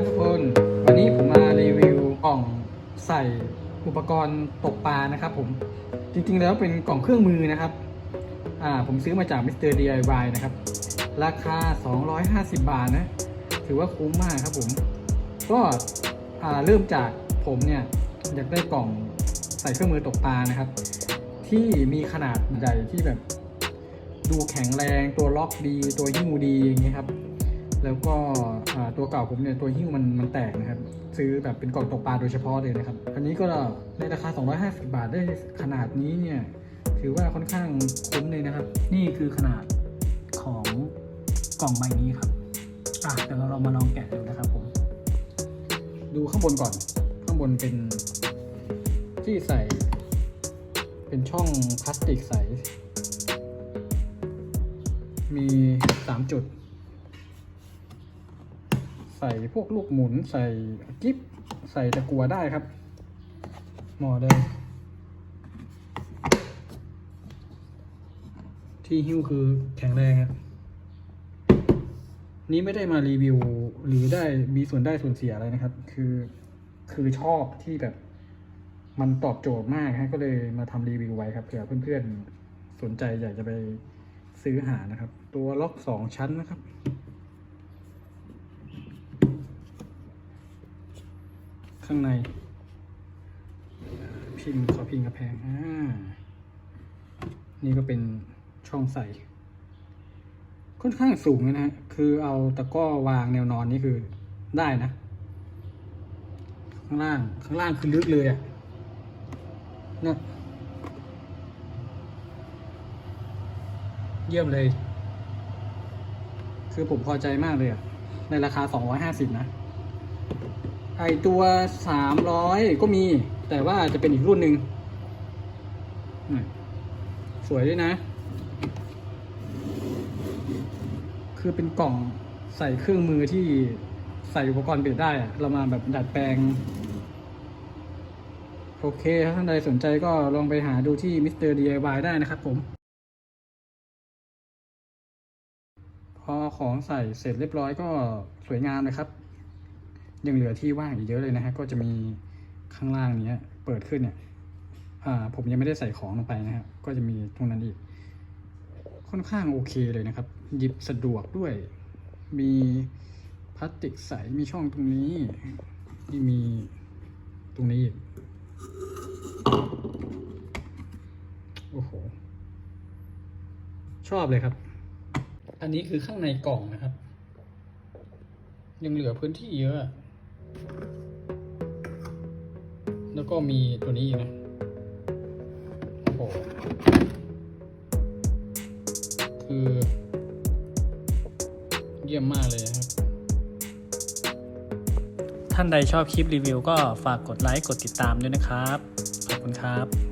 ครับทุกคน วันนี้ผมมารีวิวกล่องใส่อุปกรณ์ตกปลานะครับผม จริงๆแล้วเป็นกล่องเครื่องมือนะครับ อ่า ผมซื้อมาจาก Mr. DIY นะครับ ราคา 250 บาทนะ ถือว่าคุ้มมากครับผม ก็อ่าเริ่มจากผมเนี่ยอยากได้กล่องใส่เครื่องมือตกปลานะครับ ที่มีขนาดใหญ่ที่แบบ ดูแข็งแรงตัวล็อกดี ตัวหิ้วดีอย่างเงี้ยครับ แล้วก็ตัวเก่าผมเนี่ยตัวหิ้วมันมันแตกนะครับ ซื้อแบบเป็นกล่องตกปลาโดยเฉพาะเลยนะครับ อันนี้ก็ในราคา 250 บาทได้ขนาดนี้เนี่ยถือว่าค่อนข้างคุ้มเลยนะครับ นี่คือขนาดของกล่องใบนี้ครับ อะเดี๋ยวเรามาลองแกะดูนะครับผม ดูข้างบนก่อน ข้างบนเป็นที่ใส่ เป็นช่องพลาสติกใส มีสามจุด ใส่พวกลูกหมุนใส่กิ๊บใส่ตะกัวได้ครับ หมอได้ที่หิ้วคือแข็งแรงครับนี้ไม่ได้มารีวิวหรือได้มีส่วนได้ส่วนเสียอะไรนะครับ คือคือชอบที่แบบ มันตอบโจทย์มากฮะก็เลยมาทำรีวิวไว้ครับเผื่อเพื่อนๆสนใจอยากจะไปซื้อหานะครับ ตัวล็อกสองชั้นนะครับ ข้างใน พิมพ์ขอพิมพ์กระแพงอ่านี่ก็เป็นช่องใส่ ค่อนข้างสูงเลยนะฮะ คือเอาตะก้อวางแนวนอนนี่คือได้นะ ข้างล่าง ข้างล่างคือลึกเลยอะ่ะนะเยี่ยมเลย คือผมพอใจมากเลยอะ่ะ ในราคา 250 นะ ไอตัวสามร้อยก็มี แต่ว่าจะเป็นอีกรุ่นหนึ่งสวยด้วยนะ คือเป็นกล่องใส่เครื่องมือที่ใส่อุปกรณ์เบ็ดได้ เรามาแบบดัดแปลง โอเค ถ้าท่านใดสนใจก็ลองไปหาดูที่ Mr. DIY ได้นะครับผม พอของใส่เสร็จเรียบร้อยก็สวยงามนะครับ ยังเหลือที่ว่างอีกเยอะเลยนะฮะก็จะมีข้างล่างเนี้ยเปิดขึ้นเนี่ยผมยังไม่ได้ใส่ของลงไปนะครับก็จะมีตรงนั้นอีก ค่อนข้างโอเคเลยนะครับ หยิบสะดวกด้วย มีพลาสติกใสมีช่องตรงนี้นี่มีตรงนี้อีกโอ้โหชอบเลยครับ อันนี้คือข้างในกล่องนะครับ ยังเหลือพื้นที่เยอะ แล้วก็มีตัวนี้อีกนะ โอ้โห คือ เยี่ยมมากเลยครับ ท่านใดชอบคลิปรีวิวก็ฝากกดไลค์ กดติดตามด้วยนะครับ ขอบคุณครับ